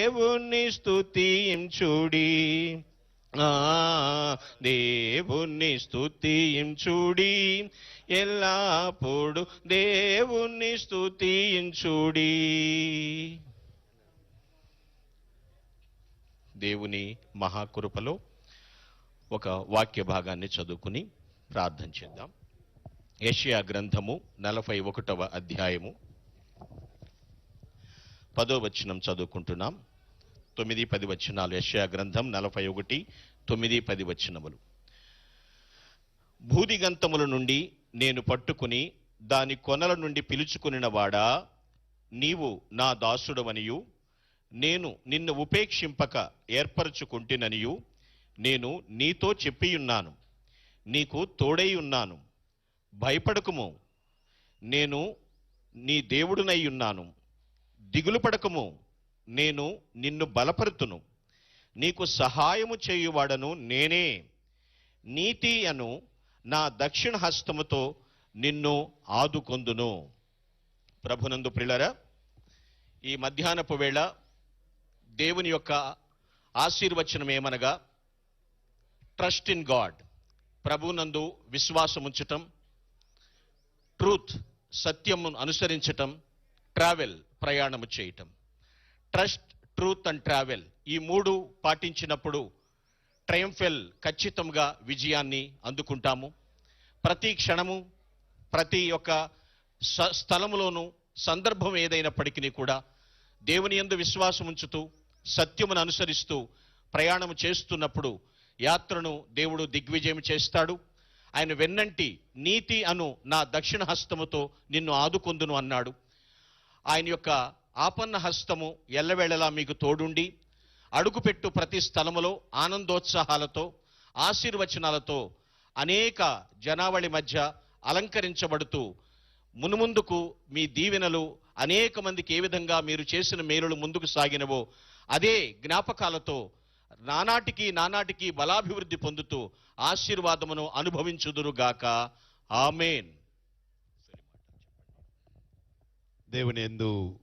దేవుణ్ణి స్థుతించుడి ఆ దేవుని స్తుతించుడి. ఎల్లప్పుడు దేవుణ్ణి స్థుతించుడి దేవుని మహాకృపలో ఒక వాక్య భాగాన్ని చదువుకుని ప్రార్థన చేద్దాం. ఏషియా గ్రంథము నలభై ఒకటవ అధ్యాయము. పదో వచనం చదువుకుంటున్నాం. తొమ్మిది పది వచనాలు. యెషయా గ్రంథం నలభై ఒకటి తొమ్మిది పది వచనములు. భూదిగంతముల నుండి నేను పట్టుకుని దాని కొనల నుండి పిలుచుకునిన వాడా నీవు నా దాసుడవనియు. నేను నిన్ను ఉపేక్షింపక ఏర్పరచుకుంటుననియు. నేను నీతో చెప్పియున్నాను. నీకు తోడై ఉన్నాను భయపడకుము. నేను నీ దేవుడునై ఉన్నాను దిగులు పడకము నేను నిన్ను బలపరుతును. నీకు సహాయము చేయువాడను నేనే. నీతి అను నా దక్షిణ హస్తముతో నిన్ను ఆదుకొందును. ప్రభునందు ప్రిలరా ఈ మధ్యాహ్నపు వేళ దేవుని యొక్క ఆశీర్వచనం ఏమనగా ట్రస్ట్ ఇన్ గాడ్ ప్రభునందు విశ్వాసం ఉంచటం ట్రూత్ సత్యమును అనుసరించటం ట్రావెల్ ప్రయాణము చేయటం. ట్రస్ట్ ట్రూత్ అండ్ ట్రావెల్ ఈ మూడు పాటించినప్పుడు ట్రయంఫెల్ ఖచ్చితంగా విజయాన్ని అందుకుంటాము. ప్రతి క్షణము ప్రతి ఒక్క స- స్థలములోనూ సందర్భం ఏదైనప్పటికీ కూడా దేవుని యందు విశ్వాసం ఉంచుతూ సత్యమును అనుసరిస్తూ ప్రయాణం చేస్తున్నప్పుడు యాత్రను దేవుడు దిగ్విజయం చేస్తాడు. ఆయన వెన్నంటి నీతి అను నా దక్షిణ హస్తముతో నిన్ను ఆదుకొందును అన్నాడు. ఆయన యొక్క ఆపన్న హస్తము ఎల్లవేళలా మీకు తోడుండి అడుగుపెట్టు ప్రతి స్థలములో ఆనందోత్సాహాలతో ఆశీర్వచనాలతో అనేక జనావళి మధ్య అలంకరించబడుతూ మునుముందుకు మీ దీవెనలు అనేక మందికి ఏ విధంగా మీరు చేసిన మేలులు ముందుకు సాగినవో అదే జ్ఞాపకాలతో నానాటికి నానాటికి బలాభివృద్ధి పొందుతూ ఆశీర్వాదమును అనుభవించుదురుగాక. ఆమెన్. దేవుని ఎందు